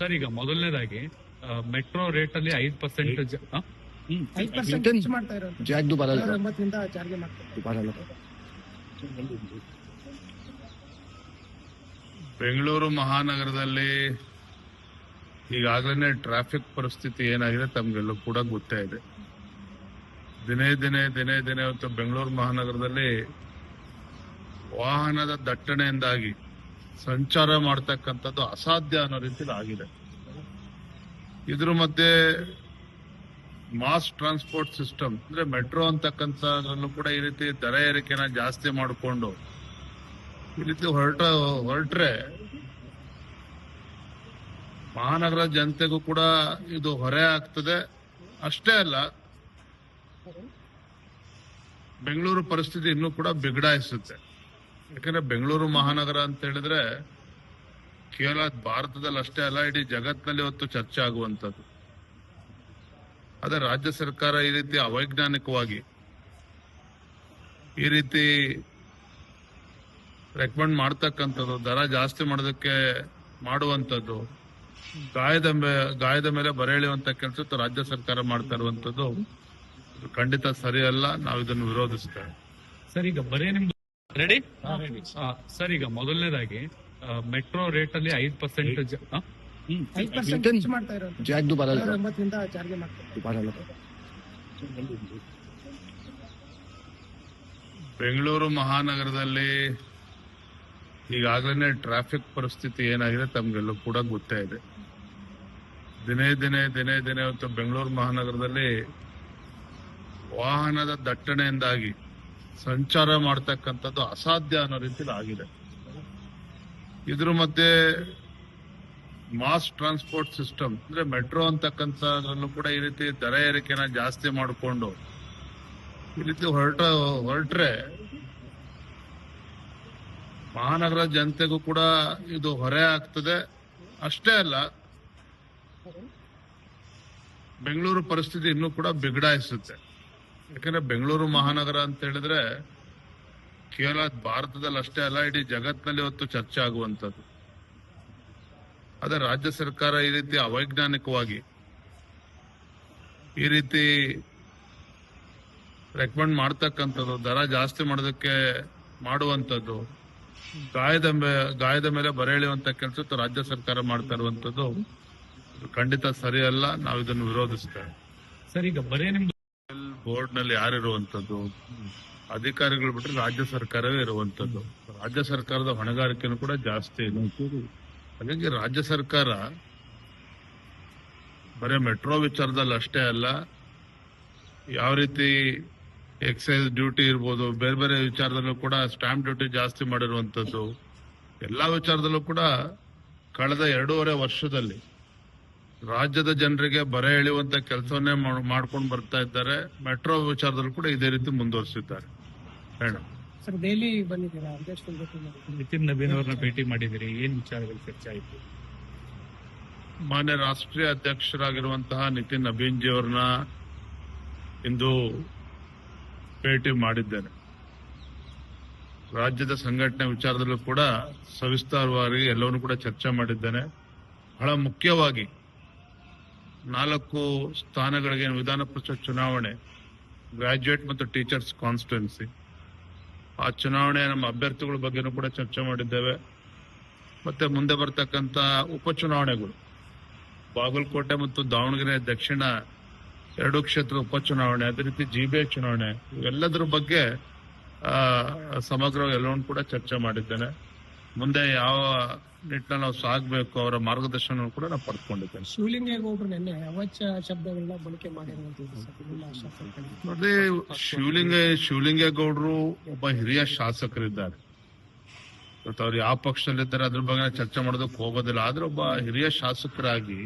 Sir ಈಗ ಮೊದಲನೇದಾಗಿ metro rate ಅಲ್ಲಿ ಐದು ಪರ್ಸೆಂಟ್ ಬೆಂಗಳೂರು ಮಹಾನಗರದಲ್ಲಿ ಈಗಾಗಲೇ ಟ್ರಾಫಿಕ್ ಪರಿಸ್ಥಿತಿ ಏನಾಗಿದೆ ತಮ್ಗೆಲ್ಲ ಕೂಡ ಗೊತ್ತೇ ಇದೆ. ದಿನೇ ದಿನೇ ದಿನೇ ದಿನೇ ಬೆಂಗಳೂರು ಮಹಾನಗರದಲ್ಲಿ ವಾಹನದ ದಟ್ಟಣೆಯಿಂದಾಗಿ ಸಂಚಾರ ಮಾಡ್ತಕ್ಕಂಥದ್ದು ಅಸಾಧ್ಯ ಅನ್ನೋ ರೀತಿಲಿ ಆಗಿದೆ. ಇದ್ರ ಮಧ್ಯೆ ಮಾಸ್ ಟ್ರಾನ್ಸ್ಪೋರ್ಟ್ ಸಿಸ್ಟಮ್, ಅಂದ್ರೆ ಮೆಟ್ರೋ ಅಂತಕ್ಕಂಥದ್ರಲ್ಲೂ ಕೂಡ ಈ ರೀತಿ ದರ ಏರಿಕೆನ ಜಾಸ್ತಿ ಮಾಡಿಕೊಂಡು ಈ ರೀತಿ ಹೊರಟ, ಹೊರಟ್ರೆ ಮಹಾನಗರ ಜನತೆಗೂ ಕೂಡ ಇದು ಹೊರೆ ಆಗ್ತದೆ. ಅಷ್ಟೇ ಅಲ್ಲ, ಬೆಂಗಳೂರು ಪರಿಸ್ಥಿತಿ ಇನ್ನೂ ಕೂಡ ಬಿಗಡಾಯಿಸುತ್ತೆ. ಯಾಕಂದ್ರೆ ಬೆಂಗಳೂರು ಮಹಾನಗರ ಅಂತ ಹೇಳಿದ್ರೆ ಕೇವಲ ಭಾರತದಲ್ಲಿ ಅಷ್ಟೇ ಅಲ್ಲ, ಇಡೀ ಜಗತ್ತಿನಲ್ಲಿ ಇವತ್ತು ಚರ್ಚೆ ಆಗುವಂಥದ್ದು. ಅದೇ ರಾಜ್ಯ ಸರ್ಕಾರ ಈ ರೀತಿ ಅವೈಜ್ಞಾನಿಕವಾಗಿ, ಈ ರೀತಿ ರೆಕಮೆಂಡ್ ಮಾಡ್ತಕ್ಕಂಥದ್ದು, ದರ ಜಾಸ್ತಿ ಮಾಡೋದಕ್ಕೆ ಮಾಡುವಂಥದ್ದು, ಗಾಯದ ಗಾಯದ ಮೇಲೆ ಬರೆ ಎಳೆಯುವಂತ ಕೆಲಸ ರಾಜ್ಯ ಸರ್ಕಾರ ಮಾಡ್ತಾ ಇರುವಂತದ್ದು ಖಂಡಿತ ಸರಿಯಲ್ಲ ನಾವು ಇದನ್ನು ವಿರೋಧಿಸ್ತೇವೆ. ಸರ್, ಈಗ ಬರೇ ನಿಮ್ದು ರೆಡಿ ಸರ್ ಈಗ ಮೊದಲನೇದಾಗಿ ಮೆಟ್ರೋ ರೇಟ್ ಅಲ್ಲಿ ಐದು ಪರ್ಸೆಂಟ್ ಬೆಂಗಳೂರು ಮಹಾನಗರದಲ್ಲಿ ಈಗಾಗಲೇ ಟ್ರಾಫಿಕ್ ಪರಿಸ್ಥಿತಿ ಏನಾಗಿದೆ ತಮ್ಗೆಲ್ಲ ಕೂಡ ಗೊತ್ತೇ ಇದೆ. ದಿನೇ ದಿನೇ ದಿನೇ ದಿನೇ ಬೆಂಗಳೂರು ಮಹಾನಗರದಲ್ಲಿ ವಾಹನದ ದಟ್ಟಣೆಯಿಂದಾಗಿ ಸಂಚಾರ ಮಾಡ್ತಕ್ಕಂಥದ್ದು ಅಸಾಧ್ಯ ಅನ್ನೋ ರೀತಿಲಿ ಆಗಿದೆ. ಇದ್ರ ಮಧ್ಯೆ ಮಾಸ್ ಟ್ರಾನ್ಸ್ಪೋರ್ಟ್ ಸಿಸ್ಟಮ್, ಅಂದ್ರೆ ಮೆಟ್ರೋ ಅಂತಕ್ಕಂಥದ್ರಲ್ಲೂ ಕೂಡ ಈ ರೀತಿ ದರ ಏರಿಕೆನ ಜಾಸ್ತಿ ಮಾಡಿಕೊಂಡು ಈ ರೀತಿ ಹೊರಟ, ಹೊರಟ್ರೆ ಮಹಾನಗರ ಜನತೆಗೂ ಕೂಡ ಇದು ಹೊರೆ ಆಗ್ತದೆ. ಅಷ್ಟೇ ಅಲ್ಲ, ಬೆಂಗಳೂರು ಪರಿಸ್ಥಿತಿ ಇನ್ನೂ ಕೂಡ ಬಿಗಡಾಯಿಸುತ್ತೆ. ಯಾಕಂದ್ರೆ ಬೆಂಗಳೂರು ಮಹಾನಗರ ಅಂತ ಹೇಳಿದ್ರೆ ಕೇವಲ ಭಾರತದಲ್ಲಿ ಅಷ್ಟೇ ಅಲ್ಲ, ಇಡೀ ಜಗತ್ತಿನಲ್ಲಿ ಇವತ್ತು ಚರ್ಚೆ ಆಗುವಂಥದ್ದು. ಅದೇ ರಾಜ್ಯ ಸರ್ಕಾರ ಈ ರೀತಿ ಅವೈಜ್ಞಾನಿಕವಾಗಿ, ಈ ರೀತಿ ರೆಕಮೆಂಡ್ ಮಾಡ್ತಕ್ಕಂಥದ್ದು, ದರ ಜಾಸ್ತಿ ಮಾಡೋದಕ್ಕೆ ಮಾಡುವಂಥದ್ದು, ಗಾಯದ ಗಾಯದ ಮೇಲೆ ಬರೆ ಎಳೆಯುವಂತ ಕೆಲಸ ರಾಜ್ಯ ಸರ್ಕಾರ ಮಾಡ್ತಾ ಇರುವಂತದ್ದು ಖಂಡಿತ ಸರಿಯಲ್ಲ ನಾವು ಇದನ್ನು ವಿರೋಧಿಸ್ತೇವೆ. ಸರ್, ಈಗ ಬರೇ ನಿಮ್ದು ಬೋರ್ಡ್ನಲ್ಲಿ ಯಾರಿರುವಂತದ್ದು ಅಧಿಕಾರಿಗಳು ಬಿಟ್ಟರೆ ರಾಜ್ಯ ಸರ್ಕಾರವೇ ಇರುವಂತದ್ದು ರಾಜ್ಯ ಸರ್ಕಾರದ ಹೊಣೆಗಾರಿಕೆನೂ ಕೂಡ ಜಾಸ್ತಿ ಇದೆ. ಹಾಗಾಗಿ ರಾಜ್ಯ ಸರ್ಕಾರ ಬರೀ ಮೆಟ್ರೋ ವಿಚಾರದಲ್ಲಿ ಅಷ್ಟೇ ಅಲ್ಲ, ಯಾವ ರೀತಿ ಎಕ್ಸೈಸ್ ಡ್ಯೂಟಿ ಇರ್ಬೋದು, ಬೇರೆ ಬೇರೆ ವಿಚಾರದಲ್ಲೂ ಕೂಡ ಸ್ಟಾಂಪ್ ಡ್ಯೂಟಿ ಜಾಸ್ತಿ ಮಾಡಿರುವಂತದ್ದು ಎಲ್ಲಾ ವಿಚಾರದಲ್ಲೂ ಕೂಡ ಕಳೆದ ಎರಡೂವರೆ ವರ್ಷದಲ್ಲಿ ರಾಜ್ಯದ ಜನರಿಗೆ ಬರೆ ಎಳೆಯುವಂತ ಕೆಲಸವನ್ನೇ ಮಾಡ್ಕೊಂಡು ಬರ್ತಾ ಇದ್ದಾರೆ. ಮೆಟ್ರೋ ವಿಚಾರದಲ್ಲೂ ಕೂಡ ಇದೇ ರೀತಿ ಮುಂದುವರಿಸಿದ್ದಾರೆ. ಹೇಳ. ನಿತಿನ್ ನವೀನ್ ಅವ್ರನ್ನ ಭೇಟಿ ಮಾಡಿದಿರಿ. ಏನ್ ವಿಚಾರಗಳು ಚರ್ಚೆ ಆಯ್ತು? ಮಾನ್ಯ ರಾಷ್ಟ್ರೀಯ ಅಧ್ಯಕ್ಷರಾಗಿರುವಂತಹ ನಿತಿನ್ ನಬೀನ್ ಜಿ ಅವ್ರನ್ನ ಇಂದು ಭೇಟಿ ಮಾಡಿದ್ದೇನೆ ರಾಜ್ಯದ ಸಂಘಟನೆ ವಿಚಾರದಲ್ಲೂ ಕೂಡ ಸವಿಸ್ತಾರವಾಗಿ ಎಲ್ಲವನ್ನೂ ಕೂಡ ಚರ್ಚೆ ಮಾಡಿದ್ದೇನೆ. ಬಹಳ ಮುಖ್ಯವಾಗಿ ನಾಲ್ಕು ಸ್ಥಾನಗಳಿಗೆ ವಿಧಾನ ಪರಿಷತ್ ಚುನಾವಣೆ ಗ್ರಾಜ್ಯುಯೇಟ್ ಮತ್ತು ಟೀಚರ್ಸ್ ಕಾನ್ಸ್ಟಿಟ್ಯುನ್ಸಿ ಆ ಚುನಾವಣೆ ನಮ್ಮ ಅಭ್ಯರ್ಥಿಗಳ ಬಗ್ಗೆನೂ ಕೂಡ ಚರ್ಚೆ ಮಾಡಿದ್ದೇವೆ. ಮತ್ತೆ ಮುಂದೆ ಬರ್ತಕ್ಕಂತ ಉಪಚುನಾವಣೆಗಳು. ಬಾಗಲಕೋಟೆ ಮತ್ತು ದಾವಣಗೆರೆ ದಕ್ಷಿಣ ಎರಡು ಕ್ಷೇತ್ರ ಉಪಚುನಾವಣೆ, ಅದೇ ರೀತಿ ಜಿ ಬಿ ಚುನಾವಣೆ, ಇವೆಲ್ಲದರ ಬಗ್ಗೆ ಸಮಗ್ರ ಎಲ್ಲವನ್ನು ಕೂಡ ಚರ್ಚೆ ಮಾಡಿದ್ದೇನೆ. ಮುಂದೆ ಯಾವ ನಿಟ್ಟಿನಲ್ಲಿ ನಾವು ಸಾಗಬೇಕು ಅವರ ಮಾರ್ಗದರ್ಶನ ಕೂಡ ನಾವು ಪಡ್ಕೊಂಡಿದ್ದೇನೆ ಶಿವಲಿಂಗೇಗೌಡರು ನಿನ್ನೆ ಅವಚ್ಯ ಶಬ್ದಗಳನ್ನ ಬಳಕೆ ಮಾಡಿರುವಂತಹ ನೋಡ್ರಿ ಶಿವಲಿಂಗ ಶಿವಲಿಂಗೇಗೌಡರು ಒಬ್ಬ ಹಿರಿಯ ಶಾಸಕರಿದ್ದಾರೆ. ಮತ್ತು ಅವ್ರು ಯಾವ ಪಕ್ಷದಲ್ಲಿದ್ದಾರೆ ಅದ್ರ ಬಗ್ಗೆ ಚರ್ಚೆ ಮಾಡೋದಕ್ಕೆ ಹೋಗೋದಿಲ್ಲ. ಆದ್ರೆ ಒಬ್ಬ ಹಿರಿಯ ಶಾಸಕರಾಗಿ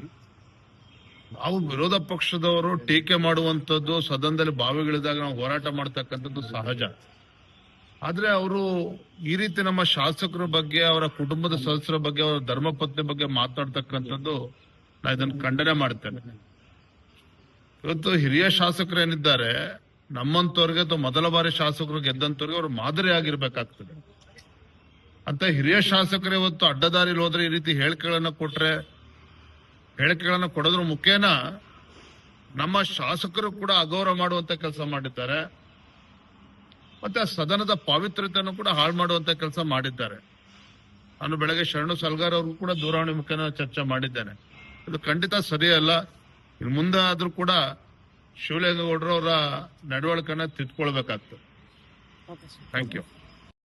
ನಾವು ವಿರೋಧ ಪಕ್ಷದವರು ಟೀಕೆ ಮಾಡುವಂತದ್ದು ಸದನದಲ್ಲಿ ಬಾವಿಗಳಿದಾಗ ನಾವು ಹೋರಾಟ ಮಾಡ್ತಕ್ಕಂಥದ್ದು ಸಹಜ. ಆದ್ರೆ ಅವರು ಈ ರೀತಿ ನಮ್ಮ ಶಾಸಕರ ಬಗ್ಗೆ, ಅವರ ಕುಟುಂಬದ ಸದಸ್ಯರ ಬಗ್ಗೆ, ಅವರ ಧರ್ಮಪತ್ನಿ ಬಗ್ಗೆ ಮಾತನಾಡ್ತಕ್ಕಂಥದ್ದು ನಾ ಇದನ್ನು ಖಂಡನೆ ಮಾಡ್ತೇನೆ. ಇವತ್ತು ಹಿರಿಯ ಶಾಸಕರು ಏನಿದ್ದಾರೆ, ನಮ್ಮಂತವ್ರಿಗೆ ಅಥವಾ ಮೊದಲ ಬಾರಿ ಶಾಸಕರು ಗೆದ್ದಂತವ್ರಿಗೆ ಅವರು ಮಾದರಿ ಆಗಿರ್ಬೇಕಾಗ್ತದೆ. ಅಂತ ಹಿರಿಯ ಶಾಸಕರು ಇವತ್ತು ಅಡ್ಡದಾರಿಲಿ ಹೋದ್ರೆ ಈ ರೀತಿ ಹೇಳಿಕೆಗಳನ್ನ ಕೊಟ್ರೆ, ಹೇಳಿಕೆಗಳನ್ನು ಕೊಡೋದ್ರ ಮುಖೇನ ನಮ್ಮ ಶಾಸಕರು ಕೂಡ ಅಗೌರವ ಮಾಡುವಂತ ಕೆಲಸ ಮಾಡಿದ್ದಾರೆ. ಮತ್ತೆ ಆ ಸದನದ ಪಾವಿತ್ರ್ಯತೆಯನ್ನು ಕೂಡ ಹಾಳು ಮಾಡುವಂತ ಕೆಲಸ ಮಾಡಿದ್ದಾರೆ. ನಾನು ಬೆಳಗ್ಗೆ ಶರಣು ಸಲ್ಗಾರ್ ಅವ್ರಿಗೂ ಕೂಡ ದೂರವಾಣಿ ಮುಖೇನ ಚರ್ಚೆ ಮಾಡಿದ್ದೇನೆ. ಇದು ಖಂಡಿತ ಸರಿಯಲ್ಲ ಇನ್ನು ಮುಂದೆ ಆದ್ರೂ ಕೂಡ ಶಿವಲಿಂಗೇಗೌಡರವರ ನಡವಳಿಕೆನ ತಿದ್ಕೊಳ್ಬೇಕಾಗ್ತದೆ. Thank you